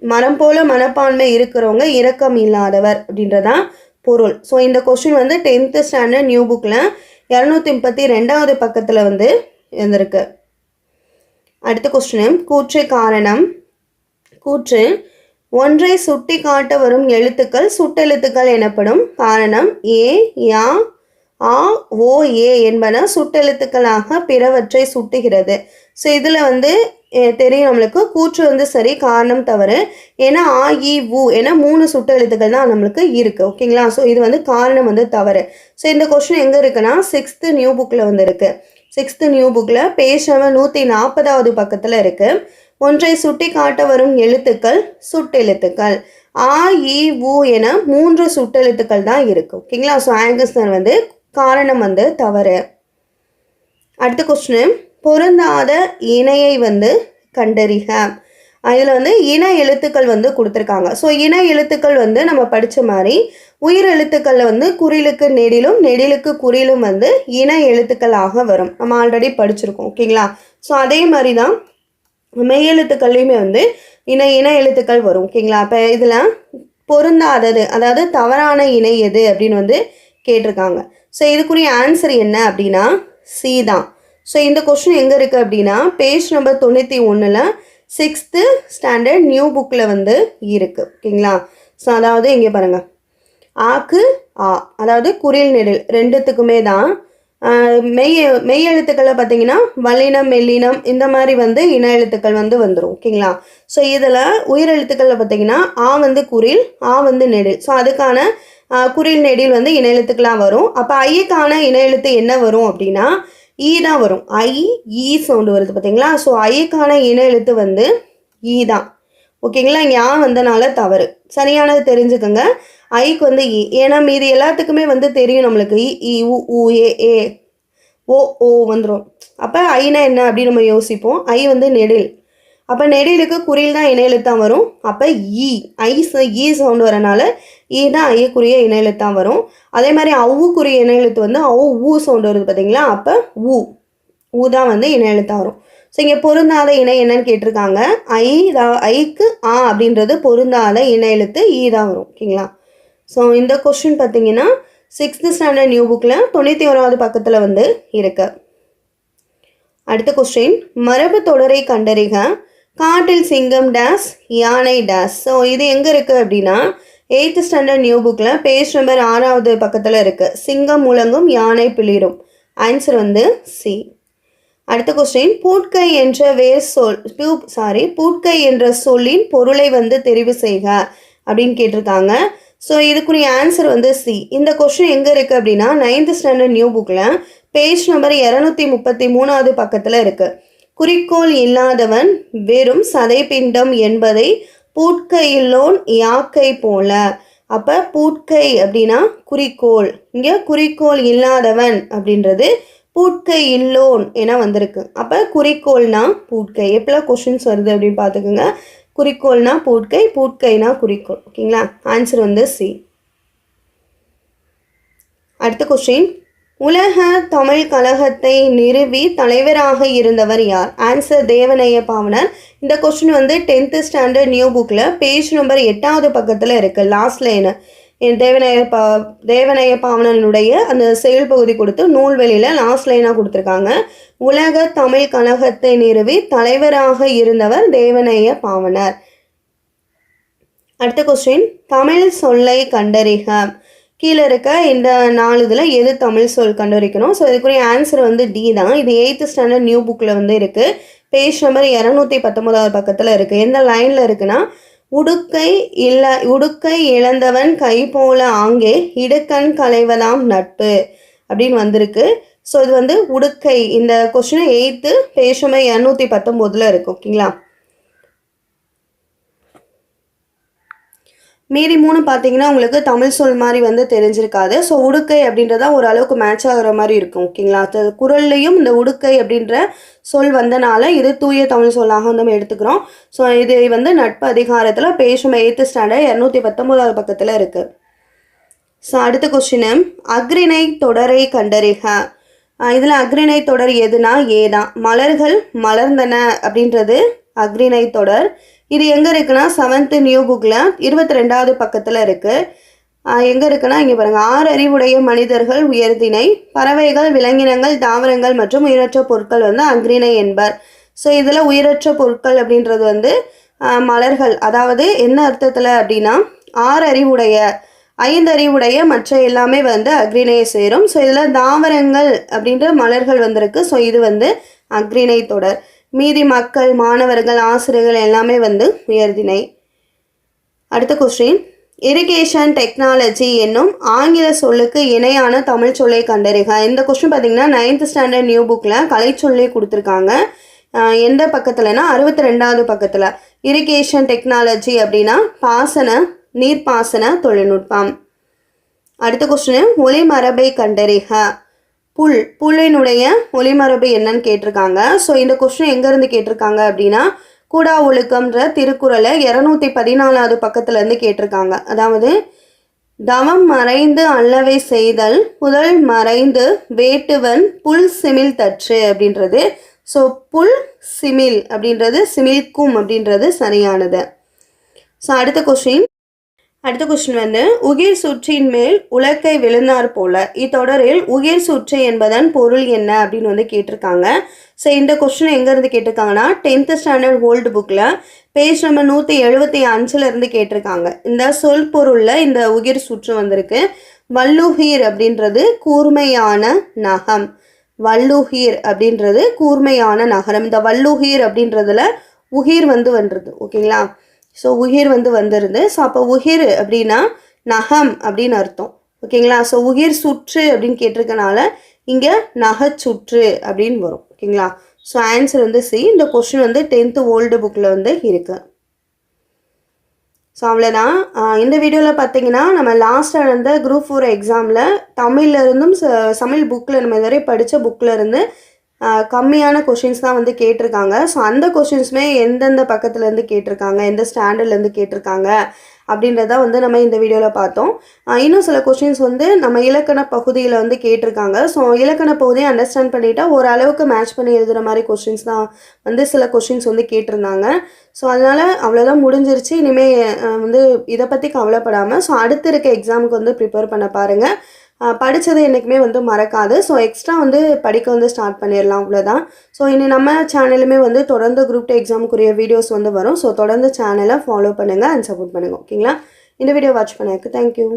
மரம் போல் மனப்பான்மை இருக்கிறவங்க இரக்கம் இல்லாதவர் அப்படின்றதான் பொருள். ஸோ இந்த கொஸ்டின் வந்து டென்த்து ஸ்டாண்டர்ட் நியூ புக்கில் இரநூத்தி முப்பத்தி ரெண்டாவது பக்கத்தில் வந்து இருந்திருக்கு அடுத்த கொஸ்டின் கூற்று காரணம். கூற்று ஒன்றை சுட்டி காட்ட வரும் எழுத்துக்கள் சுட்டெழுத்துக்கள் எனப்படும் காரணம் ஏ யா ஆ ஓ ஏ என்பன சுட்டெழுத்துக்களாக பிறவற்றை சுட்டுகிறது. ஸோ இதில் வந்து தெரியும் நம்மளுக்கு. கூற்று வந்து சரி காரணம் தவறு. ஏன்னா ஆ இ உ ஏன்னா மூணு சுட்டெழுத்துக்கள் தான் நம்மளுக்கு இருக்குது ஓகேங்களா? ஸோ இது வந்து காரணம் வந்து தவறு. ஸோ இந்த கொஸ்டின் எங்கே இருக்குன்னா சிக்ஸ்த்து நியூ புக்கில் வந்து இருக்குது சிக்ஸ்த்து நியூ புக்கில் பேஜ் நம்பர் நூற்றி நாற்பதாவது பக்கத்தில் இருக்குது ஒன்றை சுட்டி காட்ட வரும் எழுத்துக்கள் சுட்டெழுத்துக்கள். ஆ இ உ என மூன்று சுட்டெழுத்துக்கள் தான் இருக்குது ஓகேங்களா? ஸோ ஆங்கர்ஸ்னர் வந்து காரணம் வந்து தவறு. அடுத்த கொஸ்டின் பொருந்தாத இணையை வந்து கண்டறிக. அதில் வந்து இன எழுத்துக்கள் வந்து கொடுத்துருக்காங்க. ஸோ இன எழுத்துக்கள் வந்து நம்ம படித்த மாதிரி உயிர் எழுத்துக்களில் வந்து குறிலுக்கு நெடிலும் நெடிலுக்கு குறிலும் வந்து இன எழுத்துக்களாக வரும். நம்ம ஆல்ரெடி படிச்சிருக்கோம் ஓகேங்களா ஸோ அதே மாதிரி தான் மெய்யெழுத்துக்கள்லையுமே வந்து இன இன எழுத்துக்கள் வரும் ஓகேங்களா இப்போ இதில் பொருந்தாதது அதாவது தவறான இணை எது அப்படின்னு வந்து கேட்டிருக்காங்க. ஸோ இதுக்குரிய ஆன்சர் என்ன அப்படின்னா சி தான். ஸோ இந்த கொஸ்டின் எங்கே இருக்குது அப்படின்னா பேஜ் நம்பர் தொண்ணூற்றி ஒன்றில் சிக்ஸ்த்து ஸ்டாண்டர்ட் நியூ புக்கில் வந்து இருக்குது ஓகேங்களா? ஸோ அதாவது இங்கே பாருங்கள் ஆக்கு ஆ. அதாவது குறில் நெடில் ரெண்டுத்துக்குமே தான். மெய் மெய் எழுத்துக்களை பார்த்தீங்கன்னா வல்லினம் மெல்லினம் இந்த மாதிரி வந்து இன எழுத்துக்கள் வந்து வந்துடும் ஓகேங்களா? ஸோ இதில் உயிர் எழுத்துக்களில் பார்த்தீங்கன்னா ஆ வந்து குறில் ஆ வந்து நெடில். ஸோ அதுக்கான குறில் நெடில் வந்து இணையெழுத்துக்கெலாம் வரும். அப்போ ஐயக்கான இணையெழுத்து என்ன வரும் அப்படின்னா ஈ தான் வரும். ஐ ஈ சவுண்டு வருது பார்த்தீங்களா ஸோ ஐயக்கான இணையெழுத்து வந்து ஈ தான். ஓகேங்களா? ஞா வந்தனால தவறு. சரியானது தெரிஞ்சுக்கோங்க. ஐக்கு வந்து இ ஏன்னா மீதி எல்லாத்துக்குமே வந்து தெரியும் நம்மளுக்கு. இ இ உ உ ஏ ஏ ஓ ஓ வந்துடும் அப்போ ஐனா என்ன அப்படின்னு நம்ம யோசிப்போம். ஐ வந்து நெடில். அப்போ நெடிலுக்கு குறில் தான் இணையெழுத்தான் வரும். அப்போ ஈ ஐ ச ஈ சவுண்டு வரனால ஈ தான் ஐயக்குரிய இணையெழுத்து தான் வரும். அதே மாதிரி அவ்வுக்குரிய இணையெழுத்து வந்து அவு ஊ சவுண்ட் வருது பார்த்தீங்களா அப்போ ஊ ஊ தான் வந்து இணையெழுத்தாக வரும். ஸோ இங்கே பொருந்தாத இணை என்னன்னு கேட்டிருக்காங்க. ஐ ஐக்கு ஆ அப்படின்றது பொருந்தாத இணையெழுத்து ஈ தான் வரும். ஓகேங்களா? ஸோ இந்த கொஸ்டின் பார்த்தீங்கன்னா சிக்ஸ்த்து ஸ்டாண்டர்ட் நியூ புக்கில் தொண்ணூற்றி ஓராவது பக்கத்தில் வந்து இருக்கு. அடுத்த கொஸ்டின் மரபு தொடரை கண்டறிக. காட்டில் சிங்கம் டேஸ் யானை டேஸ் ஸோ இது எங்கே இருக்குது அப்படின்னா எயித்து ஸ்டாண்டர்ட் நியூ புக்கில் பேஜ் நம்பர் ஆறாவது பக்கத்தில் இருக்குது சிங்கம் முழங்கும் யானை பிளிரும். ஆன்சர் வந்து சி அடுத்த கொஸ்டின் பூட்கை என்ற வேர் சொல் சாரி பூட்கை என்ற சொல்லின் பொருளை வந்து தெரிவு செய்க அப்படின்னு கேட்டிருக்காங்க. ஸோ இதுக்குரிய ஆன்சர் வந்து சி இந்த கொஸ்டின் எங்கே இருக்குது அப்படின்னா நைன்த் ஸ்டாண்டர்ட் நியூ புக்கில் பேஜ் நம்பர் இரநூத்தி முப்பத்தி மூணாவது பக்கத்தில் இருக்குது குறிக்கோள் இல்லாதவன் வெறும் சதைப்பிண்டம் என்பதை பூட்கையில்லோன் யாக்கை போல. அப்போ பூட்கை அப்படின்னா குறிக்கோள். இங்கே குறிக்கோள் இல்லாதவன் அப்படின்றது பூட்கை இல்லோன் என வந்திருக்கு. அப்போ குறிக்கோள்னா பூட்கை. எப்பெல்லாம் கொஷின்ஸ் வருது அப்படின்னு பார்த்துக்கோங்க. குறிக்கோள்னா பூட்கை பூட்கைனா குறிக்கோள். ஓகேங்களா? ஆன்சர் வந்து சி அடுத்த கொஸ்டின் உலக தமிழ் கழகத்தை நிறுவி தலைவராக இருந்தவர் யார்? ஆன்சர் தேவனைய பாவனர் இந்த கொஸ்டின் வந்து டென்த்து ஸ்டாண்டர்ட் நியூ புக்கில் பேஜ் நம்பர் எட்டாவது பக்கத்தில் இருக்குது லாஸ்ட் லைனு என் தேவனைய பா தேவனைய பாவனனுடைய அந்த செயல் பகுதி கொடுத்து நூல்வெளியில் லாஸ்ட் லைனாக கொடுத்துருக்காங்க. உலக தமிழ் கழகத்தை நிறுவி தலைவராக இருந்தவர் தேவனைய பாவனர். அடுத்த கொஸ்டின் தமிழ் சொல்லை கண்டறிக. கீழே இருக்க இந்த நாலு இதில் எது தமிழ் சொல் கண்டுபிடிக்கணும் ஸோ இதுக்குரிய ஆன்சர் வந்து டி தான். இது எயித்து ஸ்டாண்டர்ட் நியூ புக்கில் வந்து இருக்குது பேஜ் நம்பர் இரநூத்தி பத்தொம்போதாவது பக்கத்தில் இருக்குது எந்த லைனில் இருக்குன்னா உடுக்கை இல்ல உடுக்கை இழந்தவன் கை போல ஆங்கே இடுக்கண் களைவதாம் நட்பு அப்படின்னு வந்திருக்கு. ஸோ இது வந்து உடுக்கை. இந்த கொஸ்டின் எயித்து பேஷமை இரநூத்தி பத்தொம்போதில் இருக்குது ஓகேங்களா? மீதி மூணு பார்த்தீங்கன்னா உங்களுக்கு தமிழ் சொல் மாதிரி வந்து தெரிஞ்சிருக்காது. ஸோ உடுக்கை அப்படின்றதா ஓரளவுக்கு மேட்ச் ஆகிற மாதிரி இருக்கும் ஓகேங்களா அது குரல்லையும் இந்த உடுக்கை அப்படின்ற சொல் வந்தனால இது தூய தமிழ் சொல்லாக வந்து நம்ம எடுத்துக்கிறோம். ஸோ இது வந்து நட்பு அதிகாரத்தில் பேசும் எயித்து ஸ்டாண்டர்ட் இரநூத்தி பத்தொம்போதாவது பக்கத்தில் இருக்குது ஸோ அடுத்த கொஸ்டினு அக்ரிணை தொடரை கண்டறிக. இதில் அக்ரிணை தொடர் எதுனா ஏதான் மலர்கள் மலர்ந்தன அப்படின்றது அக்ரிணை தொடர். இது எங்கே இருக்குன்னா செவன்த்து நியூ புக்கில் இருபத்தி ரெண்டாவது பக்கத்தில் இருக்குது எங்கே இருக்குன்னா இங்கே பாருங்கள் ஆறு அறிவுடைய மனிதர்கள் உயர்தினை பறவைகள் விலங்கினங்கள் தாவரங்கள் மற்றும் உயிரற்ற பொருட்கள் வந்து அக்ரிணை என்பர். ஸோ இதில் உயிரற்ற பொருட்கள் அப்படின்றது வந்து மலர்கள். அதாவது என்ன அர்த்தத்தில் அப்படின்னா ஆறு அறிவுடைய ஐந்து அறிவுடைய மற்ற எல்லாமே வந்து அக்ரிணையை சேரும். ஸோ இதில் தாவரங்கள் அப்படின்ற மலர்கள் வந்திருக்கு. ஸோ இது வந்து அக்ரிணை தொடர். மீதி மக்கள் மாணவர்கள் ஆசிரியர்கள் எல்லாமே வந்து உயர்திணை. அடுத்த கொஸ்டின் இரிகேஷன் டெக்னாலஜி என்னும் ஆங்கில சொல்லுக்கு இணையான தமிழ் சொல்லை கண்டறிக. இந்த கொஸ்டின் பார்த்தீங்கன்னா நைன்த் ஸ்டாண்டர்ட் நியூ புக்கில் கலைச்சொல்லே கொடுத்துருக்காங்க. எந்த பக்கத்துலனா அறுபத்தி ரெண்டாவது பக்கத்தில். இரிகேஷன் டெக்னாலஜி அப்படின்னா பாசன நீர்ப்பாசன தொழில்நுட்பம். அடுத்த கொஸ்டின் ஒளி மரபை கண்டறிக. புல் புல்லினுடைய ஒளிமரபு என்னன்னு கேட்டிருக்காங்க. ஸோ இந்த கொஸ்டின் எங்கேருந்து கேட்டிருக்காங்க அப்படின்னா கூடா ஒழுக்கம்ன்ற திருக்குறளை இரநூத்தி பதினாலாவது பக்கத்துலேருந்து கேட்டிருக்காங்க. அதாவது தவம் மறைந்து அல்லவை செய்தல் புதல் மறைந்து வேட்டுவன் புல் சிமில் தற்று அப்படின்றது. ஸோ புல் சிமில் அப்படின்றது சிமில்கும் அப்படின்றது சரியானது. ஸோ அடுத்த கொஸ்டின் அடுத்த கொஸ்டின் வந்து உகிர் சுற்றின் மேல் உலக்கை விழுந்தார் போல. இத்தொடரில் உகிர் சுற்று என்பதன் பொருள் என்ன அப்படின்னு வந்து கேட்டிருக்காங்க. ஸோ இந்த கொஸ்டின் எங்கேருந்து கேட்டிருக்காங்கன்னா டென்த்து ஸ்டாண்டர்ட் ஓல்டு புக்கில் பேஜ் நம்பர் நூற்றி எழுபத்தி அஞ்சுல இருந்து கேட்டிருக்காங்க. இந்த சொல் பொருளில் இந்த உகிர் சுற்று வந்திருக்கு. வல்லுஹீர் அப்படின்றது கூர்மையான நகம். வல்லுஹீர் அப்படின்றது கூர்மையான நகரம். இந்த வல்லுஹீர் அப்படின்றதுல உகிர் வந்து வந்துருது ஓகேங்களா? ஸோ உகிர் வந்து வந்திருந்து ஸோ அப்போ உகிர் அப்படின்னா நகம் அப்படின்னு அர்த்தம். ஓகேங்களா? ஸோ உகிர் சுற்று அப்படின்னு கேட்டிருக்கனால இங்கே நகைச்சுற்று அப்படின்னு வரும். ஓகேங்களா? ஸோ ஆன்சர் வந்து சி இந்த கொஸ்டின் வந்து டென்த்து ஓல்டு புக்கில் வந்து இருக்கு. ஸோ அவ்வளோதான் இந்த வீடியோவில் பார்த்தீங்கன்னா நம்ம லாஸ்ட்டாக நடந்த குரூப் ஃபோர் எக்ஸாமில் தமிழ்லேருந்தும் ச- தமிழ் புக்கில் நம்ம இதுவரை படித்த புக்கில் இருந்து கம்மியான கொஷின்ஸ் தான் வந்து கேட்டிருக்காங்க. ஸோ அந்த கொஷின்ஸுமே எந்தெந்த பக்கத்துலேருந்து கேட்டிருக்காங்க எந்த ஸ்டாண்டர்ட்லேருந்து கேட்டிருக்காங்க அப்படின்றத வந்து நம்ம இந்த வீடியோவில் பார்த்தோம். இன்னும் சில கொஷின்ஸ் வந்து நம்ம இலக்கண பகுதியில் வந்து கேட்டிருக்காங்க. ஸோ இலக்கண பகுதியை அண்டர்ஸ்டாண்ட் பண்ணிட்டா ஓரளவுக்கு மேட்ச் பண்ணி எழுதுகிற மாதிரி கொஷின்ஸ் தான் வந்து சில கொஷின்ஸ் வந்து கேட்டிருந்தாங்க. ஸோ அதனால் அவ்வளோதான் முடிஞ்சிருச்சு. இனிமேல் வந்து இதை பற்றி கவலைப்படாமல் ஸோ அடுத்து இருக்க எக்ஸாமுக்கு வந்து ப்ரிப்பேர் பண்ண பாருங்கள் படித்தது என்றைக்குமே வந்து மறக்காது. ஸோ எக்ஸ்ட்ரா வந்து படிக்க வந்து ஸ்டார்ட் பண்ணிடலாம் அவ்வளோதான் ஸோ இனி நம்ம சேனலுமே வந்து தொடர்ந்து குரூப் டூ எக்ஸாமுக்குரிய வீடியோஸ் வந்து வரும். ஸோ தொடர்ந்து சேனலை ஃபாலோ பண்ணுங்கள் அண்ட் சப்போர்ட் பண்ணுங்கள் ஓகேங்களா இந்த வீடியோ வாட்ச் பண்ணதுக்கு தேங்க்யூ